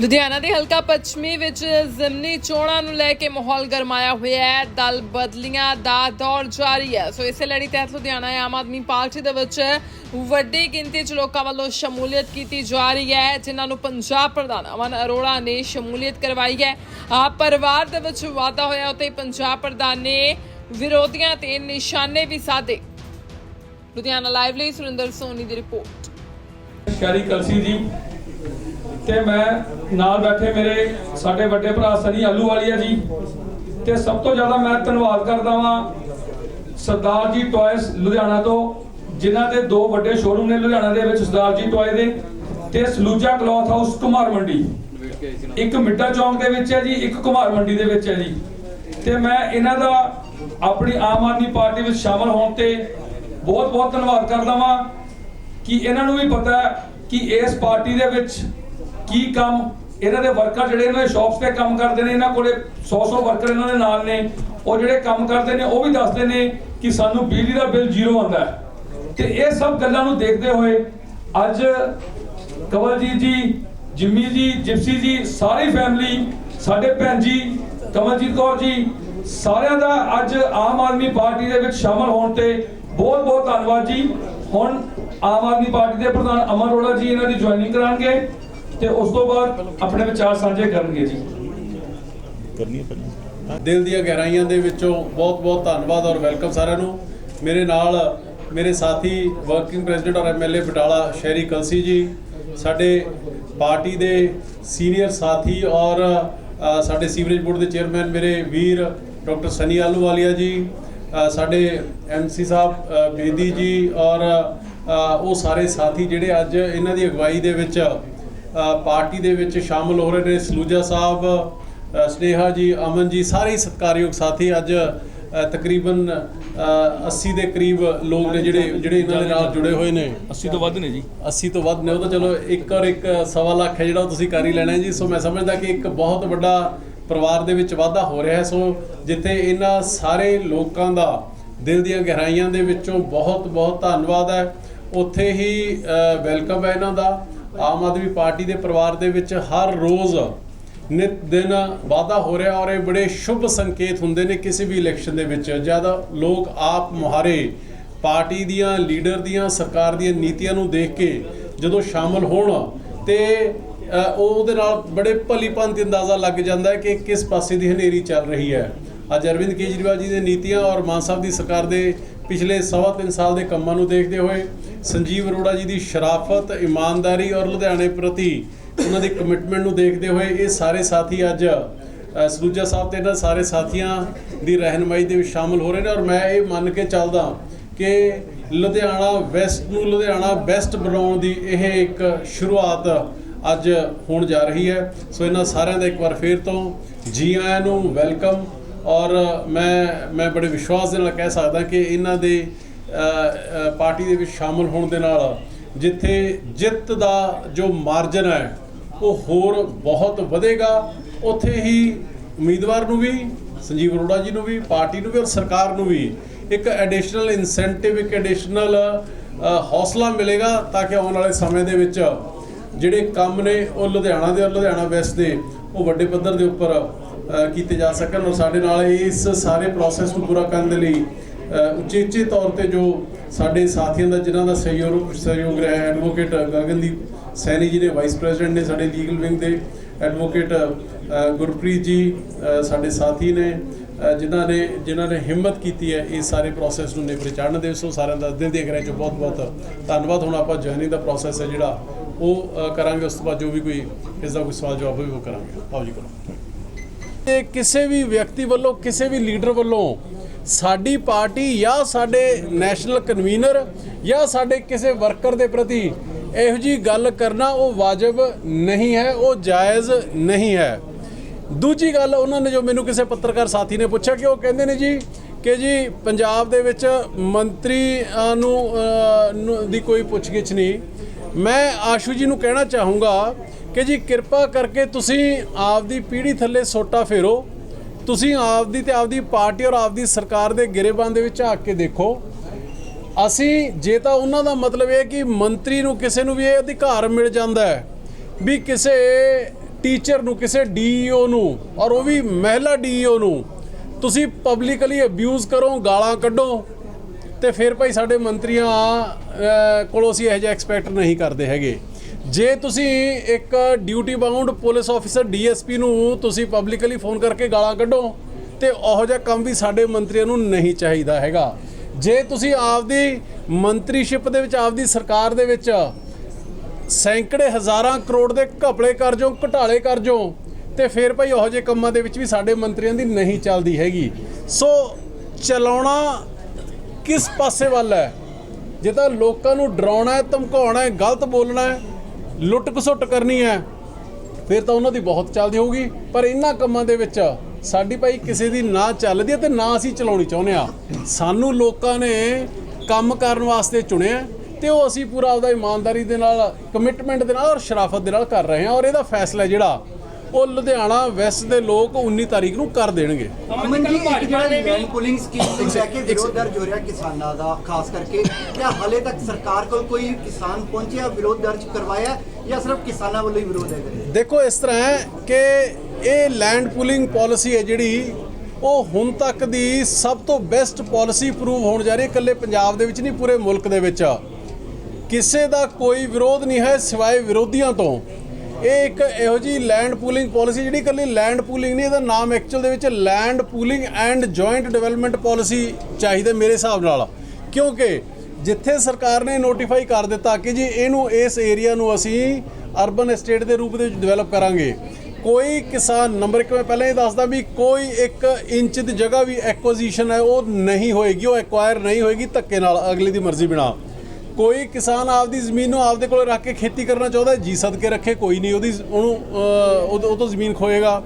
ਲੁਧਿਆਣਾ ਦੇ ਹਲਕਾ ਪੱਛਮੀ ਵਿੱਚ ਜ਼ਿਮਨੀ ਚੋਣਾਂ ਨੂੰ ਲੈ ਕੇ ਮਾਹੌਲ ਗਰਮਾਇਆ ਹੋਇਆ ਹੈ। ਦਲ ਬਦਲੀਆਂ ਦਾ ਦੌਰ ਜਾਰੀ ਹੈ। ਸੋ ਇਸੇ ਲੜੀ ਤਹਿਤ ਲੁਧਿਆਣਾ ਆਮ ਆਦਮੀ ਪਾਰਟੀ ਦੇ ਵਿੱਚ ਵੱਡੀ ਗਿਣਤੀ 'ਚ ਲੋਕਾਂ ਵੱਲੋਂ ਸ਼ਮੂਲੀਅਤ ਕੀਤੀ ਜਾ ਰਹੀ ਹੈ, ਜਿਨ੍ਹਾਂ ਨੂੰ ਪੰਜਾਬ ਪ੍ਰਧਾਨ ਅਮਨ ਅਰੋੜਾ ਨੇ ਸ਼ਮੂਲੀਅਤ ਕਰਵਾਈ ਹੈ। ਆਪ ਪਰਿਵਾਰ ਦੇ ਵਿੱਚ ਵਾਧਾ ਹੋਇਆ ਉਤੇ ਪੰਜਾਬ ਪ੍ਰਧਾਨ ਨੇ ਵਿਰੋਧੀਆਂ ਤੇ ਨਿਸ਼ਾਨੇ ਵੀ ਸਾਧੇ। ਲੁਧਿਆਣਾ ਲਾਈਵ ਲਈ ਸੁਰਿੰਦਰ ਸੋਨੀ ਦੀ ਰਿਪੋਰਟ। ਸ਼ੈਰੀ ਕਲਸੀ ਜੀ ਤੇ ਮੈਂ ਨਾਲ ਬੈਠੇ ਮੇਰੇ ਸਾਡੇ ਵੱਡੇ ਭਰਾ ਸਨੀ ਆਲੂਵਾਲੀਆ ਜੀ, ਤੇ ਸਭ ਤੋਂ ਜ਼ਿਆਦਾ ਮੈਂ ਧੰਨਵਾਦ ਕਰਦਾ ਵਾਂ ਸਰਦਾਰ ਜੀ ਟੌਇਸ ਲੁਧਿਆਣਾ ਤੋਂ, ਜਿਨ੍ਹਾਂ ਦੇ ਦੋ ਵੱਡੇ ਸ਼ੋਰੂਮ ਨੇ ਲੁਧਿਆਣਾ ਦੇ ਵਿੱਚ ਸਰਦਾਰ ਜੀ ਟੌਏ ਦੇ, ਤੇ ਸਲੂਜਾ ਕਲੌਥ ਹਾਊਸ ਕੁਮਾਰ ਮੰਡੀ। ਇੱਕ ਮਿੱਟਾ ਚੌਂਕ ਦੇ ਵਿੱਚ ਹੈ ਜੀ, ਇੱਕ ਕੁਮਾਰ ਮੰਡੀ ਦੇ ਵਿੱਚ ਹੈ ਜੀ। ਤੇ ਮੈਂ ਇਹਨਾਂ ਦਾ ਆਪਣੀ ਆਮ ਆਦਮੀ ਪਾਰਟੀ ਵਿੱਚ ਸ਼ਾਮਲ ਹੋਣ ਤੇ ਬਹੁਤ ਬਹੁਤ ਧੰਨਵਾਦ ਕਰਦਾ ਵਾਂ ਕਿ ਇਹਨਾਂ ਨੂੰ ਵੀ ਪਤਾ ਹੈ ਕਿ ਇਸ ਪਾਰਟੀ ਦੇ ਵਿੱਚ ਕੀ ਕੰਮ, ਇਹਨਾਂ ਦੇ ਵਰਕਰ ਜਿਹੜੇ ਇਹਨਾਂ ਦੇ ਸ਼ਾਪਸ ਤੇ ਕੰਮ ਕਰਦੇ ਨੇ, ਇਹਨਾਂ ਕੋਲੇ 100-100 ਵਰਕਰ ਇਹਨਾਂ ਦੇ ਨਾਲ ਨੇ, ਉਹ ਜਿਹੜੇ ਕੰਮ ਕਰਦੇ ਨੇ, ਉਹ ਵੀ ਦੱਸਦੇ ਨੇ ਕਿ ਸਾਨੂੰ ਬਿਜਲੀ ਦਾ ਬਿੱਲ ਜ਼ੀਰੋ ਆਉਂਦਾ ਹੈ। ਤੇ ਇਹ ਸਭ ਗੱਲਾਂ ਨੂੰ ਦੇਖਦੇ ਹੋਏ ਅੱਜ ਕਵਲਜੀਤ ਜੀ, ਜਿੰਮੀ ਜੀ, ਜਿਪਸੀ ਜੀ, ਸਾਰੀ ਫੈਮਿਲੀ ਸਾਡੇ ਭੈਣ ਜੀ, ਕਮਲਜੀਤ ਕੌਰ ਜੀ, ਸਾਰਿਆਂ ਦਾ ਅੱਜ ਆਮ ਆਦਮੀ ਪਾਰਟੀ ਦੇ ਵਿੱਚ ਸ਼ਾਮਲ ਹੋਣ ਤੇ ਬਹੁਤ ਬਹੁਤ ਧੰਨਵਾਦ ਜੀ। ਹੁਣ ਆਮ ਆਦਮੀ ਪਾਰਟੀ ਦੇ ਪ੍ਰਧਾਨ ਅਮਰ ਅਰੋੜਾ ਜੀ ਇਹਨਾਂ ਦੀ ਜੁਆਇਨਿੰਗ ਕਰਾਂਗੇ ਤੇ ਉਸ ਤੋਂ ਬਾਅਦ ਆਪਣੇ ਵਿਚਾਰ ਸਾਂਝੇ ਕਰਨਗੇ ਜੀ। ਕਰਨੀ ਹੈ ਪਹਿਲਾਂ। ਦਿਲ ਦੀਆਂ ਗਹਿਰਾਈਆਂ ਦੇ ਵਿੱਚੋਂ ਬਹੁਤ-ਬਹੁਤ ਧੰਨਵਾਦ ਔਰ ਵੈਲਕਮ ਸਾਰਿਆਂ ਨੂੰ। ਮੇਰੇ ਨਾਲ ਮੇਰੇ ਸਾਥੀ ਵਰਕਿੰਗ ਪ੍ਰੈਜ਼ੀਡੈਂਟ ਔਰ ਐਮਐਲਏ ਬਟਾਲਾ ਸ਼ਹਿਰੀ ਕਲਸੀ ਜੀ ਸਾਡੇ ਪਾਰਟੀ ਦੇ ਸੀਨੀਅਰ ਸਾਥੀ ਔਰ ਸਾਡੇ ਸੀਵਰੇਜ ਬੋਰਡ ਦੇ ਚੇਅਰਮੈਨ ਮੇਰੇ ਵੀਰ ਡਾਕਟਰ ਸਨੀ ਆਲੂਵਾਲੀਆ ਜੀ ਅ, ਸਾਡੇ ਐਮਸੀ ਸਾਹਿਬ ਬੇਦੀ ਜੀ ਔਰ ਉਹ ਸਾਰੇ ਸਾਥੀ ਜਿਹੜੇ ਅੱਜ ਇਹਨਾਂ ਦੀ ਅਗਵਾਈ ਦੇ ਵਿੱਚ ਪਾਰਟੀ ਦੇ ਵਿੱਚ ਸ਼ਾਮਲ ਹੋ ਰਹੇ ਨੇ। ਸਲੂਜਾ ਸਾਹਿਬ ਸਨੇਹਾ ਜੀ ਅਮਨ ਜੀ ਸਾਰੇ ਸਤਿਕਾਰਯੋਗ ਸਾਥੀ ਅੱਜ ਤਕਰੀਬਨ ਅ, 80 ਦੇ ਕਰੀਬ ਲੋਕ ਨੇ ਜਿਹੜੇ ਜਿਹੜੇ ਇਹਨਾਂ ਦੇ ਨਾਲ ਜੁੜੇ ਹੋਏ ਨੇ। 80 ਤੋਂ ਵੱਧ ਨੇ ਜੀ। 80 ਤੋਂ ਵੱਧ ਨੇ। ਉਹ ਤਾਂ ਚਲੋ ਇੱਕ ਔਰ ਇੱਕ ਸਵਾ ਲੱਖ ਹੈ ਜਿਹੜਾ ਉਹ ਤੁਸੀਂ ਕਰ ਹੀ ਲੈਣਾ ਜੀ। ਸੋ ਮੈਂ ਸਮਝਦਾ ਕਿ ਇੱਕ ਬਹੁਤ ਵੱਡਾ ਪਰਿਵਾਰ ਦੇ ਵਿੱਚ ਵਾਧਾ ਹੋ ਰਿਹਾ ਹੈ। ਸੋ ਜਿੱਥੇ ਇਹਨਾਂ ਸਾਰੇ ਲੋਕਾਂ ਦਾ ਦਿਲ ਦੀਆਂ ਗਹਿਰਾਈਆਂ ਦੇ ਵਿੱਚੋਂ ਬਹੁਤ ਬਹੁਤ ਧੰਨਵਾਦ ਹੈ। ਉੱਥੇ ਹੀ ਵੈਲਕਮ ਹੈ ਇਹਨਾਂ ਦਾ। ਆਮ ਆਦਮੀ ਪਾਰਟੀ ਦੇ ਪਰਿਵਾਰ ਦੇ ਵਿੱਚ ਹਰ ਰੋਜ਼ ਨਿਤ ਦਿਨ ਵਾਧਾ ਹੋ ਰਿਹਾ ਔਰ ਇਹ ਬੜੇ ਸ਼ੁਭ ਸੰਕੇਤ ਹੁੰਦੇ ਨੇ ਕਿਸੇ ਵੀ ਇਲੈਕਸ਼ਨ ਦੇ ਵਿੱਚ। ਜ਼ਿਆਦਾ ਲੋਕ ਆਪ ਮੁਹਾਰੇ ਪਾਰਟੀ ਦੀਆਂ ਲੀਡਰ ਦੀਆਂ, ਸਰਕਾਰ ਦੀਆਂ ਨੀਤੀਆਂ ਨੂੰ ਦੇਖ ਕੇ ਜਦੋਂ ਸ਼ਾਮਲ ਹੋਣ ਤੇ ਉਹਦੇ ਨਾਲ ਬੜੇ ਭਲੀ ਭਾਂਤੀ ਅੰਦਾਜ਼ਾ ਲੱਗ ਜਾਂਦਾ ਹੈ ਕਿ ਕਿਸ ਪਾਸੇ ਦੀ ਹਨੇਰੀ ਚੱਲ ਰਹੀ ਹੈ। ਅੱਜ ਅਰਵਿੰਦ ਕੇਜਰੀਵਾਲ ਜੀ ਦੇ ਨੀਤੀਆਂ ਔਰ ਮਾਨ ਸਾਹਿਬ ਦੀ ਸਰਕਾਰ ਦੇ ਪਿਛਲੇ ਸਵਾ ਤਿੰਨ ਸਾਲ ਦੇ ਕੰਮਾਂ ਨੂੰ ਦੇਖਦੇ ਹੋਏ ਸੰਜੀਵ ਅਰੋੜਾ ਜੀ ਦੀ ਸ਼ਰਾਫਤ, ਇਮਾਨਦਾਰੀ ਔਰ ਲੁਧਿਆਣੇ ਪ੍ਰਤੀ ਉਹਨਾਂ ਦੀ ਕਮਿਟਮੈਂਟ ਨੂੰ ਦੇਖਦੇ ਹੋਏ ਇਹ ਸਾਰੇ ਸਾਥੀ ਅੱਜ ਸਰੂਜਾ ਸਾਹਿਬ ਤੇ ਇਹਨਾਂ ਸਾਰੇ ਸਾਥੀਆਂ ਦੀ ਰਹਿਨਮਾਈ ਦੇ ਵਿੱਚ ਸ਼ਾਮਲ ਹੋ ਰਹੇ ਨੇ ਔਰ ਮੈਂ ਇਹ ਮੰਨ ਕੇ ਚੱਲਦਾ ਕਿ ਲੁਧਿਆਣਾ ਵੈਸਟ ਨੂੰ ਲੁਧਿਆਣਾ ਬੈਸਟ ਬਣਾਉਣ ਦੀ ਇਹ ਇੱਕ ਸ਼ੁਰੂਆਤ ਅੱਜ ਹੋਣ ਜਾ ਰਹੀ ਹੈ। ਸੋ ਇਹਨਾਂ ਸਾਰਿਆਂ ਦਾ ਇੱਕ ਵਾਰ ਫੇਰ ਤੋਂ ਜੀ ਆਇਆਂ ਨੂੰ ਵੈਲਕਮ। ਔਰ ਮੈਂ ਮੈਂ ਬੜੇ ਵਿਸ਼ਵਾਸ ਦੇ ਨਾਲ ਕਹਿ ਸਕਦਾ ਕਿ ਇਹਨਾਂ ਦੇ ਪਾਰਟੀ ਦੇ ਵਿੱਚ ਸ਼ਾਮਲ ਹੋਣ ਦੇ ਨਾਲ ਜਿੱਥੇ ਜਿੱਤ ਦਾ ਜੋ ਮਾਰਜਨ ਹੈ, ਉਹ ਹੋਰ ਬਹੁਤ ਵਧੇਗਾ। ਉੱਥੇ ਹੀ ਉਮੀਦਵਾਰ ਨੂੰ ਵੀ, ਸੰਜੀਵ ਅਰੋੜਾ ਜੀ ਨੂੰ ਵੀ, ਪਾਰਟੀ ਨੂੰ ਵੀ ਔਰ ਸਰਕਾਰ ਨੂੰ ਵੀ ਇੱਕ ਐਡੀਸ਼ਨਲ ਇਨਸੈਂਟਿਵ ਇੱਕ ਐਡੀਸ਼ਨਲ ਹੌਸਲਾ ਮਿਲੇਗਾ ਤਾਂ ਕਿ ਆਉਣ ਵਾਲੇ ਸਮੇਂ ਦੇ ਵਿੱਚ ਜਿਹੜੇ ਕੰਮ ਨੇ ਉਹ ਲੁਧਿਆਣਾ ਦੇ ਔਰ ਲੁਧਿਆਣਾ ਵੈਸਟ ਦੇ, ਉਹ ਵੱਡੇ ਪੱਧਰ ਦੇ ਉੱਪਰ ਕੀਤੇ ਜਾ ਸਕਣ ਔਰ ਸਾਡੇ ਨਾਲ ਇਸ ਸਾਰੇ ਪ੍ਰੋਸੈਸ ਨੂੰ ਪੂਰਾ ਕਰਨ ਦੇ ਲਈ ਉਚੇਚੇ ਤੌਰ ਤੇ ਜੋ ਸਾਡੇ ਸਾਥੀਆਂ ਦਾ, ਜਿਨ੍ਹਾਂ ਦਾ ਸਹਿਯੋਗ ਸਹਿਯੋਗ ਰਿਹਾ ਐਡਵੋਕੇਟ ਗਗਨਦੀਪ ਸੈਣੀ ਜੀ ਨੇ ਵਾਈਸ ਪ੍ਰੈਜ਼ੀਡੈਂਟ ਨੇ ਸਾਡੇ ਲੀਗਲ ਵਿੰਗ ਦੇ ਐਡਵੋਕੇਟ ਗੁਰਪ੍ਰੀਤ ਜੀ ਸਾਡੇ ਸਾਥੀ ਨੇ ਜਿਨ੍ਹਾਂ ਨੇ ਜਿਨ੍ਹਾਂ ਨੇ ਹਿੰਮਤ ਕੀਤੀ ਹੈ ਇਹ ਸਾਰੇ ਪ੍ਰੋਸੈਸ ਨੂੰ ਨੇਪਰੇ ਚਾੜਨ ਦੇ, ਸੋ ਸਾਰਿਆਂ ਦਾ ਦਿਲ ਦੇ ਗਹਿਰਾਈ ਚੋਂ ਬਹੁਤ ਬਹੁਤ ਧੰਨਵਾਦ। ਹੁਣ ਆਪਾਂ ਜਰਨੀ ਦਾ ਪ੍ਰੋਸੈਸ ਹੈ ਜਿਹੜਾ ਉਹ ਕਰਾਂਗੇ, ਉਸ ਤੋਂ ਬਾਅਦ ਜੋ ਵੀ ਕੋਈ ਇਸ ਦਾ ਕੋਈ ਸਵਾਲ ਜਵਾਬ ਹੋਵੇ, ਉਹ ਕਰਾਂਗੇ। ਆਓ ਜੀ, ਕਰੋ। ਤੇ ਕਿਸੇ ਵੀ ਵਿਅਕਤੀ ਵੱਲੋਂ, ਕਿਸੇ ਵੀ ਲੀਡਰ ਵੱਲੋਂ ਸਾਡੀ ਪਾਰਟੀ ਜਾਂ ਸਾਡੇ ਨੈਸ਼ਨਲ ਕਨਵੀਨਰ ਜਾਂ ਸਾਡੇ ਕਿਸੇ ਵਰਕਰ ਦੇ ਪ੍ਰਤੀ ਇਹੋ ਜੀ ਗੱਲ ਕਰਨਾ ਉਹ ਵਾਜਬ ਨਹੀਂ ਹੈ, ਉਹ ਜਾਇਜ਼ ਨਹੀਂ ਹੈ। ਦੂਜੀ ਗੱਲ, ਉਹਨਾਂ ਨੇ ਜੋ ਮੈਨੂੰ ਕਿਸੇ ਪੱਤਰਕਾਰ ਸਾਥੀ ਨੇ ਪੁੱਛਿਆ ਕਿ ਉਹ ਕਹਿੰਦੇ ਨੇ ਜੀ ਕਿ ਜੀ ਪੰਜਾਬ ਦੇ ਵਿੱਚ ਮੰਤਰੀ ਨੂੰ- ਦੀ ਕੋਈ ਪੁੱਛਗਿੱਛ ਨਹੀਂ। ਮੈਂ ਆਸ਼ੂ ਜੀ ਨੂੰ ਕਹਿਣਾ ਚਾਹੂੰਗਾ ਕਿ ਜੀ ਕਿਰਪਾ ਕਰਕੇ ਤੁਸੀਂ ਆਪਦੀ ਪੀੜ੍ਹੀ ਥੱਲੇ ਸੋਟਾ ਫੇਰੋ। ਤੁਸੀਂ ਆਪਦੀ ਤੇ ਆਪਦੀ ਪਾਰਟੀ ਔਰ ਆਪਦੀ ਸਰਕਾਰ ਦੇ ਗਿਰੇਬਾਨ ਦੇ ਵਿੱਚ ਝਾਕ ਕੇ ਦੇਖੋ। ਅਸੀਂ ਜੇ ਤਾਂ ਉਹਨਾਂ ਦਾ ਮਤਲਬ ਇਹ ਕਿ ਮੰਤਰੀ ਨੂੰ ਕਿਸੇ ਨੂੰ ਵੀ ਇਹ ਅਧਿਕਾਰ ਮਿਲ ਜਾਂਦਾ ਹੈ ਵੀ ਕਿਸੇ ਟੀਚਰ ਨੂੰ, ਕਿਸੇ ਡੀਈਓ ਨੂੰ ਔਰ ਉਹ ਵੀ ਮਹਿਲਾ ਡੀਈਓ ਨੂੰ ਤੁਸੀਂ ਪਬਲਿਕਲੀ ਅਬਿਊਜ਼ ਕਰੋ, ਗਾਲਾਂ ਕੱਢੋ। ਤੇ ਫਿਰ ਭਾਈ ਸਾਡੇ ਮੰਤਰੀਆਂ ਕੋਲੋਂ ਅਸੀਂ ਇਹੋ ਜਿਹਾ ਐਕਸਪੈਕਟ ਨਹੀਂ ਕਰਦੇ ਹੈਗੇ। ਜੇ ਤੁਸੀਂ ਇੱਕ duty bound police officer DSP ਨੂੰ ਤੁਸੀਂ ਪਬਲਿਕਲੀ ਫੋਨ ਕਰਕੇ ਗਾਲਾਂ ਕੱਢੋ, ਤੇ ਉਹੋ ਜਿਹਾ ਕੰਮ ਵੀ ਸਾਡੇ ਮੰਤਰੀਆਂ ਨੂੰ ਨਹੀਂ ਚਾਹੀਦਾ ਹੈਗਾ। ਜੇ ਤੁਸੀਂ ਆਪਦੀ ਮੰਤਰੀਸ਼ਿਪ ਦੇ ਵਿੱਚ, ਆਪਦੀ ਸਰਕਾਰ ਦੇ ਵਿੱਚ ਸੈਂਕੜੇ ਹਜ਼ਾਰਾਂ ਕਰੋੜ ਦੇ ਘਪਲੇ ਕਰ ਜੋ, ਘਟਾਲੇ ਕਰ ਜੋ, ਤੇ ਫਿਰ ਭਾਈ ਉਹੋ ਜਿਹੇ ਕੰਮਾਂ ਦੇ ਵਿੱਚ ਵੀ ਸਾਡੇ ਮੰਤਰੀਆਂ ਦੀ ਨਹੀਂ ਚੱਲਦੀ ਹੈਗੀ। ਸੋ ਚਲਾਉਣਾ ਕਿਸ ਪਾਸੇ ਵੱਲ ਹੈ? ਜੇ ਤਾਂ ਲੋਕਾਂ ਨੂੰ ਡਰਾਉਣਾ ਹੈ, ਧਮਕਾਉਣਾ ਹੈ, ਗਲਤ ਬੋਲਣਾ ਹੈ, ਲੁੱਟ ਖਸੁੱਟ ਕਰਨੀ ਹੈ, ਫਿਰ ਤਾਂ ਉਹਨਾਂ ਦੀ ਬਹੁਤ ਚੱਲਦੀ ਹੋਊਗੀ। ਪਰ ਇਹਨਾਂ ਕੰਮਾਂ ਦੇ ਵਿੱਚ ਸਾਡੀ ਭਾਈ ਕਿਸੇ ਦੀ ਨਾ ਚੱਲਦੀ ਹੈ ਤੇ ਨਾ ਅਸੀਂ ਚਲਾਉਣੀ ਚਾਹੁੰਦੇ ਆ ਸਾਨੂੰ ਲੋਕਾਂ ਨੇ ਕੰਮ ਕਰਨ ਵਾਸਤੇ ਚੁਣਿਆ ਤੇ ਉਹ ਅਸੀਂ ਪੂਰਾ ਆਪਦਾ ਇਮਾਨਦਾਰੀ ਦੇ ਨਾਲ ਕਮਿਟਮੈਂਟ ਦੇ ਨਾਲ ਔਰ ਸ਼ਰਾਫਤ ਦੇ ਨਾਲ ਕਰ ਰਹੇ ਹਾਂ ਔਰ ਇਹਦਾ ਫੈਸਲਾ ਜਿਹੜਾ ਉਹ ਲੁਧਿਆਣਾ ਵੈਸਟ ਦੇ ਲੋਕ 19 ਤਾਰੀਖ ਨੂੰ ਕਰ ਦੇਣਗੇ। ਅਮਨ ਜੀ ਇੱਕ ਜਿਹੜਾ ਲੈਂਡ ਪੁਲਿੰਗ ਸਕੀਮ ਨੂੰ ਲੈ ਕੇ ਵਿਰੋਧ ਦਰਜ ਹੋ ਰਿਹਾ ਕਿਸਾਨਾਂ ਦਾ ਖਾਸ ਕਰਕੇ ਕਿਆ ਹਾਲੇ ਤੱਕ ਸਰਕਾਰ ਕੋਲ ਕੋਈ ਕਿਸਾਨ ਪਹੁੰਚਿਆ ਵਿਰੋਧ ਦਰਜ ਕਰਵਾਇਆ ਜਾਂ ਸਿਰਫ ਕਿਸਾਨਾਂ ਵੱਲੋਂ ਹੀ ਵਿਰੋਧ ਹੈ? ਦੇਖੋ ਇਸ ਤਰ੍ਹਾਂ ਹੈ ਕਿ ਇਹ ਲੈਂਡ ਪੂਲਿੰਗ ਪਾਲਿਸੀ ਹੈ ਜਿਹੜੀ ਉਹ ਹੁਣ ਤੱਕ ਦੀ ਸਭ ਤੋਂ ਬੈਸਟ ਪਾਲਿਸੀ ਪ੍ਰੂਵ ਹੋਣ ਜਾ ਰਹੀ ਹੈ। ਇਕੱਲੇ ਪੰਜਾਬ ਦੇ ਵਿੱਚ ਨਹੀਂ ਪੂਰੇ ਮੁਲਕ ਦੇ ਵਿੱਚ। ਕਿਸੇ ਦਾ ਕੋਈ ਵਿਰੋਧ ਨਹੀਂ ਹੈ ਸਿਵਾਏ ਵਿਰੋਧੀਆਂ ਤੋਂ। ਇਹ ਇੱਕ ਇਹੋ ਜੀ ਲੈਂਡ ਪੂਲਿੰਗ ਪਾਲਿਸੀ ਜਿਹੜੀ ਇਕੱਲੀ ਲੈਂਡ ਪੂਲਿੰਗ ਨਹੀਂ, ਇਹਦਾ ਨਾਮ ਐਕਚੁਅਲ ਦੇ ਵਿੱਚ land pooling and joint development policy ਚਾਹੀਦਾ ਮੇਰੇ ਹਿਸਾਬ ਨਾਲ। ਕਿਉਂਕਿ ਜਿੱਥੇ ਸਰਕਾਰ ਨੇ ਨੋਟੀਫਾਈ ਕਰ ਦਿੱਤਾ ਕਿ ਜੀ ਇਹਨੂੰ ਇਸ ਏਰੀਆ ਨੂੰ ਅਸੀਂ ਅਰਬਨ ਐਸਟੇਟ ਦੇ ਰੂਪ ਦੇ ਵਿੱਚ ਡਿਵੈਲਪ ਕਰਾਂਗੇ, ਕੋਈ ਕਿਸਾਨ ਨੰਬਰ ਇੱਕ ਮੈਂ ਪਹਿਲਾਂ ਇਹ ਦੱਸਦਾ ਵੀ ਕੋਈ ਇੱਕ ਇੰਚ ਦੀ ਜਗ੍ਹਾ ਵੀ ਐਕੁਜੀਸ਼ਨ ਹੈ, ਉਹ ਨਹੀਂ ਹੋਏਗੀ, ਉਹ ਐਕਵਾਇਰ ਨਹੀਂ ਹੋਏਗੀ ਧੱਕੇ ਨਾਲ ਅਗਲੇ ਦੀ ਮਰਜ਼ੀ ਬਿਨਾ। ਕੋਈ ਕਿਸਾਨ ਆਪਦੀ ਜ਼ਮੀਨ ਨੂੰ ਆਪਦੇ ਕੋਲ ਰੱਖ ਕੇ ਖੇਤੀ ਕਰਨਾ ਚਾਹੁੰਦਾ ਜੀ ਸਦਕੇ ਰੱਖੇ, ਕੋਈ ਨਹੀਂ, ਉਹਦੀ ਉਹਨੂੰ ਉਹ ਤੋਂ ਜ਼ਮੀਨ ਖੋਏਗਾ।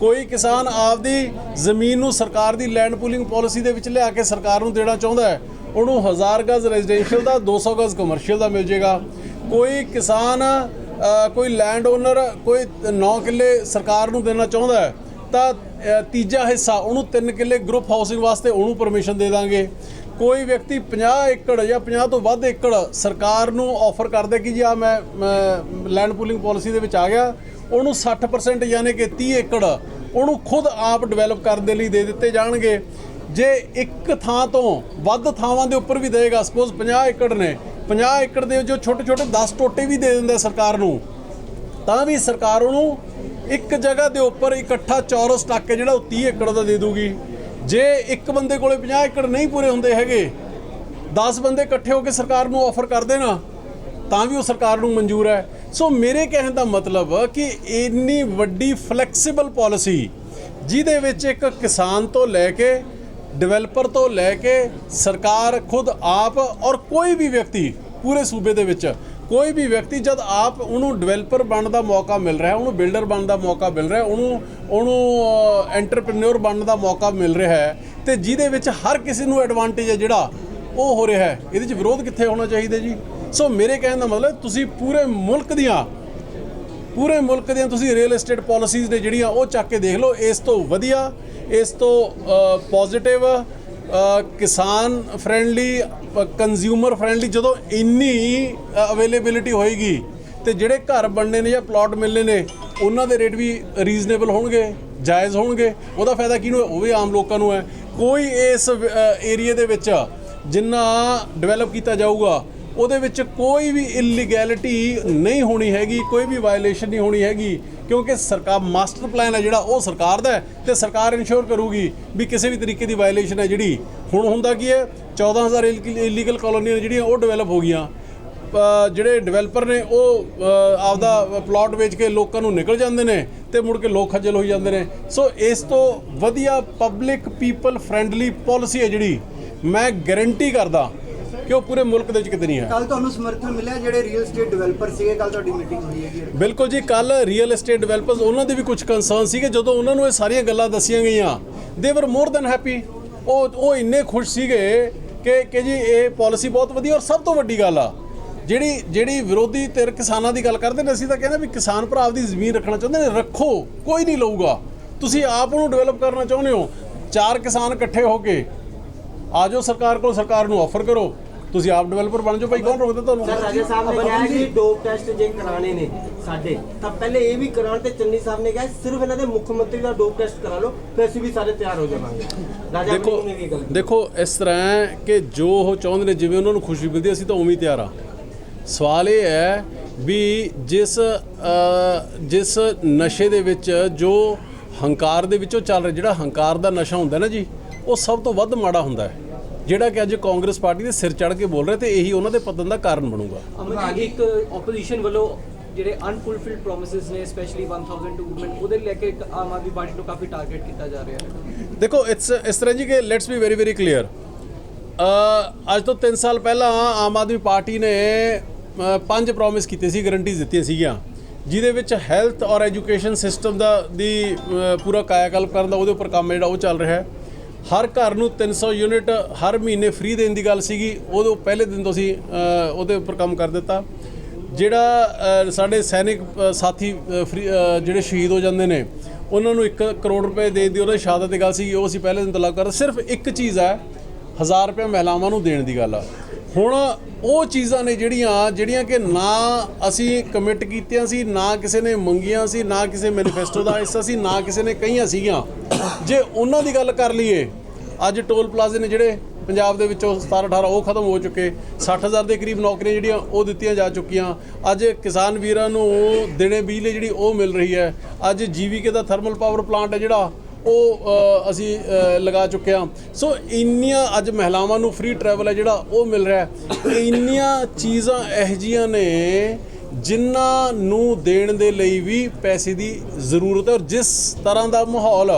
ਕੋਈ ਕਿਸਾਨ ਆਪਦੀ ਜ਼ਮੀਨ ਨੂੰ ਸਰਕਾਰ ਦੀ ਲੈਂਡ ਪੂਲਿੰਗ ਪਾਲਿਸੀ ਦੇ ਵਿੱਚ ਲਿਆ ਕੇ ਸਰਕਾਰ ਨੂੰ ਦੇਣਾ ਚਾਹੁੰਦਾ ਹੈ, ਉਹਨੂੰ 1000 ਗਜ਼ ਰੈਜ਼ੀਡੈਂਸ਼ੀਅਲ ਦਾ 200 ਗਜ਼ ਕਮਰਸ਼ੀਅਲ ਦਾ ਮਿਲ ਜਾਏਗਾ। ਕੋਈ ਕਿਸਾਨ ਕੋਈ ਲੈਂਡ ਓਨਰ ਕੋਈ 9 ਕਿੱਲੇ ਸਰਕਾਰ ਨੂੰ ਦੇਣਾ ਚਾਹੁੰਦਾ ਹੈ, ਤਾਂ ਤੀਜਾ ਹਿੱਸਾ ਉਹਨੂੰ 3 ਕਿੱਲੇ ਗਰੁੱਪ ਹਾਊਸਿੰਗ ਵਾਸਤੇ ਉਹਨੂੰ ਪਰਮਿਸ਼ਨ ਦੇ ਦਾਂਗੇ। ਕੋਈ ਵਿਅਕਤੀ 50 ਏਕੜ ਜਾਂ 50 ਤੋਂ ਵੱਧ ਏਕੜ ਸਰਕਾਰ ਨੂੰ ਆਫਰ ਕਰਦਾ ਕਿ ਜੀ ਆ ਮੈਂ ਲੈਂਡ ਪੂਲਿੰਗ ਪਾਲਿਸੀ ਦੇ ਵਿੱਚ ਆ ਗਿਆ, ਉਹਨੂੰ 60% ਯਾਨੀ ਕਿ 30 ਏਕੜ ਉਹਨੂੰ ਖੁਦ ਆਪ ਡਿਵੈਲਪ ਕਰਨ ਦੇ ਲਈ ਦੇ ਦਿੱਤੇ ਜਾਣਗੇ। ਜੇ ਇੱਕ ਥਾਂ ਤੋਂ ਵੱਧ ਥਾਵਾਂ ਦੇ ਉੱਪਰ ਵੀ ਦੇਗਾ ਸਪੋਜ਼ 50 ਏਕੜ ਨੇ 50 ਏਕੜ ਦੇ ਜੋ ਛੋਟੇ ਛੋਟੇ 10 ਟੋਟੇ ਵੀ ਦੇ ਦਿੰਦਾ ਸਰਕਾਰ ਨੂੰ, ਤਾਂ ਵੀ ਸਰਕਾਰ ਉਹਨੂੰ ਇੱਕ ਜਗ੍ਹਾ ਦੇ ਉੱਪਰ ਇਕੱਠਾ ਚੌਰਸ ਟੱਕ ਜਿਹੜਾ ਉਹ 30 ਏਕੜ ਦਾ ਦੇ ਦੂਗੀ। ਜੇ ਇੱਕ ਬੰਦੇ ਕੋਲੇ 50 ਏਕੜ ਨਹੀਂ ਪੂਰੇ ਹੁੰਦੇ ਹੈਗੇ 10 ਬੰਦੇ ਇਕੱਠੇ ਹੋ ਕੇ ਸਰਕਾਰ ਨੂੰ ਆਫਰ ਕਰਦੇ ਨਾ ਤਾਂ ਵੀ ਉਹ ਸਰਕਾਰ ਨੂੰ ਮਨਜ਼ੂਰ ਹੈ। ਸੋ ਮੇਰੇ ਕਹਿਣ ਦਾ ਮਤਲਬ ਕਿ ਇੰਨੀ ਵੱਡੀ ਫਲੈਕਸੀਬਲ ਪਾਲਿਸੀ ਜਿਹਦੇ ਵਿੱਚ ਇੱਕ ਕਿਸਾਨ ਤੋਂ ਲੈ ਕੇ ਡਿਵੈਲਪਰ ਤੋਂ ਲੈ ਕੇ ਸਰਕਾਰ ਖੁਦ ਆਪ ਔਰ ਕੋਈ ਵੀ ਵਿਅਕਤੀ ਪੂਰੇ ਸੂਬੇ ਦੇ ਵਿੱਚ ਕੋਈ ਵੀ ਵਿਅਕਤੀ ਜਦ ਆਪ ਉਹਨੂੰ ਡਿਵੈਲਪਰ ਬਣਨ ਦਾ ਮੌਕਾ ਮਿਲ ਰਿਹਾ, ਉਹਨੂੰ ਬਿਲਡਰ ਬਣਨ ਦਾ ਮੌਕਾ ਮਿਲ ਰਿਹਾ, ਉਹਨੂੰ ਉਹਨੂੰ ਐਂਟਰਪ੍ਰੀਨਿਓਰ ਬਣਨ ਦਾ ਮੌਕਾ ਮਿਲ ਰਿਹਾ ਹੈ, ਤੇ ਜਿਹਦੇ ਵਿੱਚ ਹਰ ਕਿਸੇ ਨੂੰ ਐਡਵਾਂਟੇਜ ਹੈ ਜਿਹੜਾ ਉਹ ਹੋ ਰਿਹਾ ਹੈ। ਇਹਦੇ 'ਚ ਵਿਰੋਧ ਕਿੱਥੇ ਹੋਣਾ ਚਾਹੀਦਾ ਜੀ? ਸੋ ਮੇਰੇ ਕਹਿਣ ਦਾ ਮਤਲਬ ਤੁਸੀਂ ਪੂਰੇ ਮੁਲਕ ਦੀਆਂ, ਪੂਰੇ ਮੁਲਕ ਦੀਆਂ ਤੁਸੀਂ ਰੀਅਲ ਏਸਟੇਟ ਪਾਲਿਸੀਜ਼ ਨੇ ਜਿਹੜੀਆਂ ਉਹ ਚੱਕ ਕੇ ਦੇਖ ਲਓ, ਇਸ ਤੋਂ ਵਧੀਆ, ਇਸ ਤੋਂ ਪੋਜ਼ਿਟਿਵ ਕਿਸਾਨ ਫ੍ਰੈਂਡਲੀ ਕੰਜ਼ਿਊਮਰ ਫ੍ਰੈਂਡਲੀ ਜਦੋਂ ਇੰਨੀ ਅਵੇਲੇਬਿਲਿਟੀ ਹੋਏਗੀ, ਤੇ ਜਿਹੜੇ ਘਰ ਬਣਨੇ ਨੇ ਜਾਂ ਪਲਾਟ ਮਿਲਨੇ ਨੇ, ਉਹਨਾਂ ਦੇ ਰੇਟ ਵੀ ਰੀਜ਼ਨੇਬਲ ਹੋਣਗੇ, ਜਾਇਜ਼ ਹੋਣਗੇ। ਉਹਦਾ ਫਾਇਦਾ ਕਿਹਨੂੰ ਹੈ? ਉਹ ਵੀ ਆਮ ਲੋਕਾਂ ਨੂੰ ਹੈ। ਕੋਈ ਇਸ ਏਰੀਆ ਦੇ ਵਿੱਚ ਜਿੰਨਾ ਡਿਵੈਲਪ ਕੀਤਾ ਜਾਊਗਾ ਉਹਦੇ ਵਿੱਚ ਕੋਈ ਵੀ ਇਲੀਗੈਲਿਟੀ ਨਹੀਂ ਹੋਣੀ ਹੈਗੀ, ਕੋਈ ਵੀ ਵਾਇਲੇਸ਼ਨ ਨਹੀਂ ਹੋਣੀ ਹੈਗੀ, ਕਿਉਂਕਿ ਸਰਕਾਰ ਮਾਸਟਰ ਪਲਾਨ ਹੈ ਜਿਹੜਾ, ਉਹ ਸਰਕਾਰ ਦਾ ਹੈ ਤੇ ਸਰਕਾਰ ਇਨਸ਼ੋਰ ਕਰੂਗੀ ਵੀ ਕਿਸੇ ਵੀ ਤਰੀਕੇ ਦੀ ਵਾਇਲੇਸ਼ਨ ਹੈ ਜਿਹੜੀ। ਹੁਣ ਹੁੰਦਾ ਕੀ ਹੈ 14000 ਇਲੀਗਲ ਕਾਲੋਨੀਆਂ ਨੇ ਜਿਹੜੀਆਂ, ਉਹ ਡਿਵੈਲਪ ਹੋ ਗਈਆਂ। ਜਿਹੜੇ ਡਿਵੈਲਪਰ ਨੇ, ਉਹ ਆਪਦਾ ਪਲਾਟ ਵੇਚ ਕੇ ਲੋਕਾਂ ਨੂੰ ਨਿਕਲ ਜਾਂਦੇ ਨੇ ਤੇ ਮੁੜ ਕੇ ਲੋਕ ਖੱਜਲ ਹੋਈ ਜਾਂਦੇ ਨੇ। ਸੋ ਇਸ ਤੋਂ ਵਧੀਆ ਪਬਲਿਕ ਪੀਪਲ ਫ੍ਰੈਂਡਲੀ ਪਾਲਿਸੀ ਹੈ ਜਿਹੜੀ। ਮੈਂ ਗਾਰੰਟੀ ਕਰਦਾ ਕਿ ਉਹ ਪੂਰੇ ਮੁਲਕ ਦੇ ਵਿੱਚ ਕਿਤੇ ਨਹੀਂ ਹੈ। ਕੱਲ ਤੁਹਾਨੂੰ ਸਮਰਥਨ ਮਿਲਿਆ ਜਿਹੜੇ ਰੀਅਲ ਏਸਟੇਟ ਡਿਵੈਲਪਰ ਸੀਗੇ ਕੱਲ ਤੁਹਾਡੀ ਮੀਟਿੰਗ ਹੋਈ ਹੈਗੀ ਬਿਲਕੁਲ ਜੀ ਕੱਲ ਰੀਅਲ ਏਸਟੇਟ ਡਿਵੈਲਪਰਸ ਉਹਨਾਂ ਦੇ ਵੀ ਕੁਝ ਕੰਸਰਨ ਸੀਗੇ ਜਦੋਂ ਉਹਨਾਂ ਨੂੰ ਇਹ ਸਾਰੀਆਂ ਗੱਲਾਂ ਦੱਸੀਆਂ ਗਈਆਂ। ਦੇ ਵਰ ਮੋਰ ਦੈਨ ਹੈਪੀ ਉਹ ਉਹ ਇੰਨੇ ਖੁਸ਼ ਸੀਗੇ ਕਿ ਕਿ ਜੀ ਇਹ ਪਾਲਿਸੀ ਬਹੁਤ ਵਧੀਆ ਔਰ ਸਭ ਤੋਂ ਵੱਡੀ ਗੱਲ ਆ ਜਿਹੜੀ ਜਿਹੜੀ ਵਿਰੋਧੀ ਧਿਰ ਕਿਸਾਨਾਂ ਦੀ ਗੱਲ ਕਰਦੇ ਨੇ ਅਸੀਂ ਤਾਂ ਕਹਿੰਦੇ ਵੀ ਕਿਸਾਨ ਭਰਾ ਆਪਦੀ ਜ਼ਮੀਨ ਰੱਖਣਾ ਚਾਹੁੰਦੇ ਨੇ ਰੱਖੋ ਕੋਈ ਨਹੀਂ ਲਊਗਾ। ਤੁਸੀਂ ਆਪ ਉਹਨੂੰ ਡਿਵੈਲਪ ਕਰਨਾ ਚਾਹੁੰਦੇ ਹੋ। ਚਾਰ ਕਿਸਾਨ ਇਕੱਠੇ ਹੋ ਕੇ ਆਜੋ ਸਰਕਾਰ ਕੋਲ ਸਰਕਾਰ ਨੂੰ ਆਫਰ ਕਰੋ। ਤੁਸੀਂ ਆਪ ਡਿਵੈਲਪਰ ਬਣ ਜਾਓ ਭਾਈ ਕੌਣ ਰੋਕਦਾ ਤੁਹਾਨੂੰ? ਸਰ ਰਾਜਾ ਸਾਹਿਬ ਨੇ ਕਿਹਾ ਕਿ ਡੋਪ ਟੈਸਟ ਜੇ ਕਰਾਣੇ ਨੇ ਸਾਡੇ ਤਾਂ ਪਹਿਲੇ ਇਹ ਵੀ ਕਰਾਉਣ ਤੇ ਚੰਨੀ ਸਾਹਿਬ ਨੇ ਕਿਹਾ ਸਿਰਫ ਇਹਨਾਂ ਦੇ ਮੁੱਖ ਮੰਤਰੀ ਦਾ ਡੋਪ ਟੈਸਟ ਕਰਾ ਲਓ ਫਿਰ ਅਸੀਂ ਵੀ ਸਾਰੇ ਤਿਆਰ ਹੋ ਜਾਵਾਂਗੇ। ਰਾਜਾ ਦੇਖੋ ਦੇਖੋ ਇਸ ਤਰ੍ਹਾਂ ਕਿ ਜੋ ਉਹ ਚਾਹੁੰਦੇ ਨੇ ਜਿਵੇਂ ਉਹਨਾਂ ਨੂੰ ਖੁਸ਼ੀ ਮਿਲਦੀ ਅਸੀਂ ਤਾਂ ਉਵੇਂ ਹੀ ਤਿਆਰ ਆ। ਸਵਾਲ ਇਹ ਹੈ ਵੀ ਜਿਸ ਜਿਸ ਨਸ਼ੇ ਦੇ ਵਿੱਚ ਜੋ ਹੰਕਾਰ ਦੇ ਵਿੱਚੋਂ ਚੱਲ ਰਿਹਾ ਜਿਹੜਾ ਹੰਕਾਰ ਦਾ ਨਸ਼ਾ ਹੁੰਦਾ ਨਾ ਜੀ ਉਹ ਸਭ ਤੋਂ ਵੱਧ ਮਾੜਾ ਹੁੰਦਾ ਹੈ ਜਿਹੜਾ ਕਿ ਅੱਜ ਕਾਂਗਰਸ ਪਾਰਟੀ ਦੇ ਸਿਰ ਚੜ ਕੇ ਬੋਲ ਰਹੇ ਤੇ ਇਹੀ ਉਹਨਾਂ ਦੇ ਪਤਨ ਦਾ ਕਾਰਨ ਬਣੂਗਾ। ਅਮਨ ਜੀ ਇੱਕ ਆਪੋਜੀਸ਼ਨ ਵੱਲੋਂ ਜਿਹੜੇ ਅਨਫੁਲਫਿਲਡ ਪ੍ਰੋਮਿਸਸ ਨੇ ਸਪੈਸ਼ਲੀ 1000 ਟੂ ਵੂਮਨ ਉਹਦੇ ਲੈ ਕੇ ਇੱਕ ਆਮ ਆਦਮੀ ਪਾਰਟੀ ਨੂੰ ਕਾਫੀ ਟਾਰਗੇਟ ਕੀਤਾ ਜਾ ਰਿਹਾ ਹੈ। ਦੇਖੋ ਇਟਸ ਇਸ ਤਰ੍ਹਾਂ ਜੀ ਕਿ let's be very very clear ਅੱਜ ਤੋਂ 3 ਸਾਲ ਪਹਿਲਾਂ ਆਮ ਆਦਮੀ ਪਾਰਟੀ ਨੇ ਪੰਜ ਪ੍ਰੋਮਿਸ ਕੀਤੇ ਸੀ ਗਰੰਟੀਜ਼ ਦਿੱਤੀਆਂ ਸੀਗੀਆਂ ਜਿਹਦੇ ਵਿੱਚ ਹੈਲਥ ਔਰ ਐਜੂਕੇਸ਼ਨ ਸਿਸਟਮ ਦਾ ਦੀ ਪੂਰਾ ਕਾਇਆਕਲਪ ਕਰਨ ਦਾ ਉਹਦੇ ਉੱਪਰ ਕੰਮ ਜਿਹੜਾ ਉਹ ਚੱਲ ਰਿਹਾ ਹੈ। ਹਰ ਘਰ ਨੂੰ 300 ਯੂਨਿਟ ਹਰ ਮਹੀਨੇ ਫ੍ਰੀ ਦੇਣ ਦੀ ਗੱਲ ਸੀਗੀ। ਉਦੋਂ ਪਹਿਲੇ ਦਿਨ ਤੋਂ ਅਸੀਂ ਉਹਦੇ ਉੱਪਰ ਕੰਮ ਕਰ ਦਿੱਤਾ। ਜਿਹੜਾ ਸਾਡੇ ਸੈਨਿਕ ਸਾਥੀ ਅ, ਜਿਹੜੇ ਸ਼ਹੀਦ ਹੋ ਜਾਂਦੇ ਨੇ ਉਹਨਾਂ ਨੂੰ 1 ਕਰੋੜ ਰੁਪਏ ਦੇ ਦੀ ਉਹਨਾਂ ਦੀ ਸ਼ਹਾਦਤ ਦੀ ਗੱਲ ਸੀ ਉਹ ਅਸੀਂ ਪਹਿਲੇ ਦਿਨ ਤੋਂ ਲਾਗੂ ਕਰਦੇ ਸਿਰਫ ਇੱਕ ਚੀਜ਼ ਹੈ 1000 ਰੁਪਏ ਮਹਿਲਾਵਾਂ ਨੂੰ ਦੇਣ ਦੀ ਗੱਲ ਆ। ਹੁਣ ਉਹ ਚੀਜ਼ਾਂ ਨੇ ਜਿਹੜੀਆਂ ਜਿਹੜੀਆਂ ਕਿ ਨਾ ਅਸੀਂ ਕਮਿਟ ਕੀਤੀਆਂ ਸੀ, ਨਾ ਕਿਸੇ ਨੇ ਮੰਗੀਆਂ ਸੀ, ਨਾ ਕਿਸੇ ਮੈਨੀਫੈਸਟੋ ਦਾ ਹਿੱਸਾ ਸੀ, ਨਾ ਕਿਸੇ ਨੇ ਕਹੀਆਂ ਸੀਗੀਆਂ। ਜੇ ਉਹਨਾਂ ਦੀ ਗੱਲ ਕਰ ਲਈਏ, ਅੱਜ ਟੋਲ ਪਲਾਜ਼ੇ ਨੇ ਜਿਹੜੇ ਪੰਜਾਬ ਦੇ ਵਿੱਚੋਂ 17 18 ਉਹ ਖਤਮ ਹੋ ਚੁੱਕੇ 60000 ਦੇ ਕਰੀਬ ਨੌਕਰੀਆਂ ਜਿਹੜੀਆਂ ਉਹ ਦਿੱਤੀਆਂ ਜਾ ਚੁੱਕੀਆਂ। ਅੱਜ ਕਿਸਾਨ ਵੀਰਾਂ ਨੂੰ ਦਿਨੇ ਬਿਜਲੀ ਜਿਹੜੀ ਉਹ ਮਿਲ ਰਹੀ ਹੈ। ਅੱਜ ਜੀਵੀਕੇ ਦਾ ਥਰਮਲ ਪਾਵਰ ਪਲਾਂਟ ਹੈ ਜਿਹੜਾ ਉਹ ਅਸੀਂ ਲਗਾ ਚੁੱਕੇ ਹਾਂ। ਸੋ ਇੰਨੀਆਂ ਅੱਜ ਮਹਿਲਾਵਾਂ ਨੂੰ ਫ੍ਰੀ ਟਰੈਵਲ ਹੈ ਜਿਹੜਾ ਉਹ ਮਿਲ ਰਿਹਾ ਇੰਨੀਆਂ ਚੀਜ਼ਾਂ ਇਹੋ ਜਿਹੀਆਂ ਨੇ ਜਿਨ੍ਹਾਂ ਨੂੰ ਦੇਣ ਦੇ ਲਈ ਵੀ ਪੈਸੇ ਦੀ ਜ਼ਰੂਰਤ ਹੈ। ਔਰ ਜਿਸ ਤਰ੍ਹਾਂ ਦਾ ਮਾਹੌਲ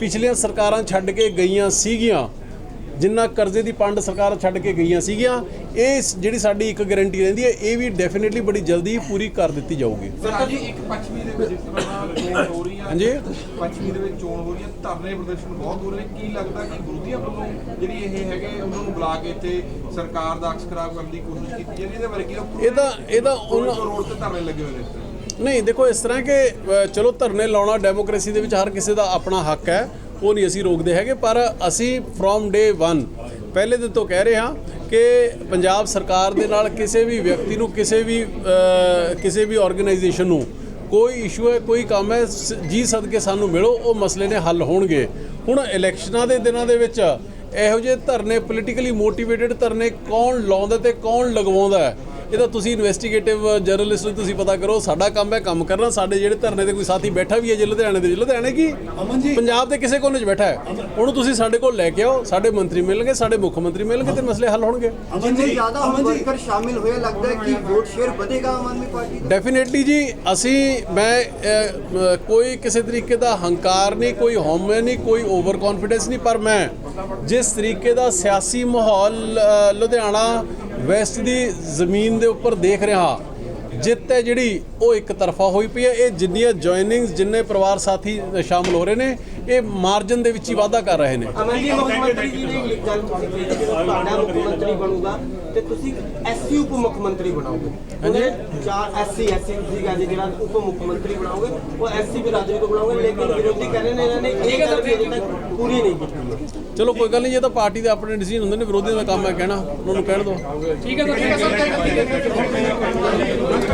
ਪਿਛਲੀਆਂ ਸਰਕਾਰਾਂ ਛੱਡ ਕੇ ਗਈਆਂ ਸੀਗੀਆਂ, ਜਿੰਨਾ ਕਰਜ਼ੇ ਦੀ ਪੰਡ ਸਰਕਾਰ ਛੱਡ ਕੇ ਗਈਆਂ ਸੀਗੀਆਂ, ਇਹ ਜਿਹੜੀ ਸਾਡੀ ਇੱਕ ਗਾਰੰਟੀ ਰਹਿੰਦੀ ਹੈ, ਇਹ ਵੀ ਡੈਫੀਨਿਟਲੀ ਬੜੀ ਜਲਦੀ ਪੂਰੀ ਕਰ ਦਿੱਤੀ ਜਾਊਗੀ। ਸਰਕਾਰ ਜੀ ਇੱਕ ਪੱਛਮੀ ਦੇ ਵਿੱਚ ਚੋਣ ਹੋ ਰਹੀ ਹੈ ਹਾਂਜੀ। ਪੱਛਮੀ ਦੇ ਵਿੱਚ ਚੋਣ ਹੋ ਰਹੀ ਹੈ ਧਰਨੇ ਪ੍ਰਦਰਸ਼ਨ ਬਹੁਤ ਹੋ ਰਹੇ ਨੇ। ਕੀ ਲੱਗਦਾ ਕਿ ਵਿਰੋਧੀਆਂ ਵੱਲੋਂ ਜਿਹੜੀ ਇਹ ਹੈਗੇ ਉਹਨਾਂ ਨੂੰ ਬੁਲਾ ਕੇ ਇੱਥੇ ਸਰਕਾਰ ਦਾ ਅਕਸ ਖਰਾਬ ਕਰਨ ਦੀ ਕੋਸ਼ਿਸ਼ ਕੀਤੀ ਜਾਂਦੀ ਹੈ? ਇਹਦੇ ਬਾਰੇ ਕੀ ਇਹਦਾ ਇਹਦਾ ਉਹਨਾਂ ਰੋਡ ਤੇ ਧਰਨੇ ਲੱਗੇ ਹੋਏ ਨੇ ਇਸ ਤਰ੍ਹਾਂ ਨਹੀਂ ਦੇਖੋ ਇਸ ਤਰ੍ਹਾਂ ਕਿ ਚਲੋ ਧਰਨੇ ਲਾਉਣਾ ਡੈਮੋਕ੍ਰੇਸੀ ਦੇ ਵਿੱਚ ਹਰ ਕਿਸੇ ਦਾ ਆਪਣਾ ਹੱਕ ਹੈ ਉਹ ਨਹੀਂ ਅਸੀਂ ਰੋਕਦੇ ਹੈਗੇ ਪਰ ਅਸੀਂ ਫਰੋਮ ਡੇ 1 ਪਹਿਲੇ ਦਿਨ ਤੋਂ ਕਹਿ ਰਹੇ ਹਾਂ ਕਿ ਪੰਜਾਬ ਸਰਕਾਰ ਦੇ ਨਾਲ ਕਿਸੇ ਵੀ ਵਿਅਕਤੀ ਨੂੰ ਕਿਸੇ ਵੀ ਕਿਸੇ ਵੀ ਆਰਗੇਨਾਈਜੇਸ਼ਨ ਨੂੰ ਕੋਈ ਇਸ਼ੂ ਹੈ, ਕੋਈ ਕੰਮ ਹੈ, ਸ- ਜੀ ਸਦਕੇ ਸਾਨੂੰ ਮਿਲੋ, ਉਹ ਮਸਲੇ ਨੇ ਹੱਲ ਹੋਣਗੇ। ਹੁਣ ਇਲੈਕਸ਼ਨਾਂ ਦੇ ਦਿਨਾਂ ਦੇ ਵਿੱਚ ਇਹੋ ਜਿਹੇ ਧਰਨੇ ਪੋਲੀਟੀਕਲੀ ਮੋਟੀਵੇਟਿਡ ਧਰਨੇ ਕੌਣ ਲਾਉਂਦਾ ਤੇ ਕੌਣ ਲਗਵਾਉਂਦਾ ਹੈ? ਇਹਦਾ ਤੁਸੀਂ ਇਨਵੈਸਟੀਗੇਟਿਵ ਜਰਨਲਿਸਟ ਨੂੰ ਤੁਸੀਂ ਪਤਾ ਕਰੋ ਸਾਡਾ ਕੰਮ ਹੈ ਕੰਮ ਕਰਨਾ ਸਾਡੇ ਜਿਹੜੇ ਧਰਨੇ ਤੇ ਕੋਈ ਸਾਥੀ ਬੈਠਾ ਵੀ ਹੈ ਜੇ ਲੁਧਿਆਣੇ ਦੇ ਲੁਧਿਆਣੇ ਕੀ? ਪੰਜਾਬ ਦੇ ਕਿਸੇ ਕੋਨੇ 'ਚ ਬੈਠਾ ਹੈ। ਉਹਨੂੰ ਤੁਸੀਂ ਸਾਡੇ ਕੋਲ ਲੈ ਕੇ ਆਓ ਸਾਡੇ ਮੰਤਰੀ ਮਿਲਣਗੇ ਸਾਡੇ ਮੁੱਖ ਮੰਤਰੀ ਮਿਲਣਗੇ ਤੇ ਮਸਲੇ ਹੱਲ ਹੋਣਗੇ। ਜਿੰਨੇ ਜ਼ਿਆਦਾ ਵਰਕਰ ਸ਼ਾਮਿਲ ਹੋਏ ਲੱਗਦਾ ਹੈ ਕਿ ਵੋਟ ਸ਼ੇਅਰ ਵਧੇਗਾ ਆਮ ਆਦਮੀ ਪਾਰਟੀ ਦਾ? ਡੈਫੀਨੇਟਲੀ ਜੀ ਅਸੀਂ ਮੈਂ ਕੋਈ ਕਿਸੇ ਤਰੀਕੇ ਦਾ ਹੰਕਾਰ ਨਹੀਂ ਕੋਈ ਹਉਮੈ ਨਹੀਂ ਕੋਈ ਓਵਰ ਕੌਨਫੀਡੈਂਸ ਨਹੀਂ ਪਰ ਮੈਂ ਜਿਸ ਤਰੀਕੇ ਦਾ ਸਿਆਸੀ ਮਾਹੌਲ ਲੁਧਿਆਣਾ ਵੈਸਟ ਦੀ ਜ਼ਮੀਨ ਦੇ ਉੱਪਰ ਦੇਖ ਰਿਹਾ ਜਿੱਤ ਹੈ ਜਿਹੜੀ ਉਹ ਇੱਕ ਤਰਫਾ ਹੋਈ ਪਈ ਹੈ। ਇਹ ਜਿੰਨੀਆਂ ਜੁਆਇਨਿੰਗਸ ਜਿੰਨੇ ਪਰਿਵਾਰ ਸਾਥੀ ਸ਼ਾਮਲ ਹੋ ਰਹੇ ਨੇ ਇਹ ਮਾਰਜਨ ਦੇ ਵਿੱਚ ਹੀ ਵਾਧਾ ਕਰ ਰਹੇ ਨੇ। ਅਮਨ ਜੀ ਮੁੱਖ ਮੰਤਰੀ ਜੀ ਨੇ ਇੱਕ ਗੱਲ ਕੀਤੀ ਸੀ ਕਿ ਜਦੋਂ ਤੁਹਾਡਾ ਮੁੱਖ ਮੰਤਰੀ ਬਣੂਗਾ ਤੇ ਤੁਸੀਂ ਐਸਸੀ ਉਪ ਮੁੱਖ ਮੰਤਰੀ ਬਣਾਓਗੇ। ਉਹਦੇ ਚਾਰ ਐਸਸੀ ਐਸਸੀ ਤੁਸੀਂ ਕਹਿੰਦੇ ਜਿਹੜਾ ਉਪ ਮੁੱਖ ਮੰਤਰੀ ਬਣਾਓਗੇ ਉਹ ਐਸਸੀ ਵੀ ਰਾਜਵੀ ਤੋਂ ਬਣਾਓਗੇ ਲੇਕਿਨ ਵਿਰੋਧੀ ਕਹਿ ਰਹੇ ਨੇ ਇਹਨਾਂ ਨੇ ਇਹ ਗੱਲ ਵੀ ਅਜੇ ਤੱਕ ਪੂਰੀ ਨਹੀਂ ਕੀਤੀ ਚਲੋ ਕੋਈ ਗੱਲ ਨਹੀਂ ਇਹ ਤਾਂ ਪਾਰਟੀ ਦੇ ਆਪਣੇ ਡਿਸੀਜਨ ਹੁੰਦੇ ਨੇ ਵਿਰੋਧੀਆਂ ਦਾ ਕੰਮ ਹੈ ਕਹਿਣਾ ਉਹਨਾਂ ਨੂੰ ਕਹਿਣ ਦਿਓ। ਠੀਕ ਹੈ ਤਾਂ ਠੀਕ ਹੈ। ਸਰ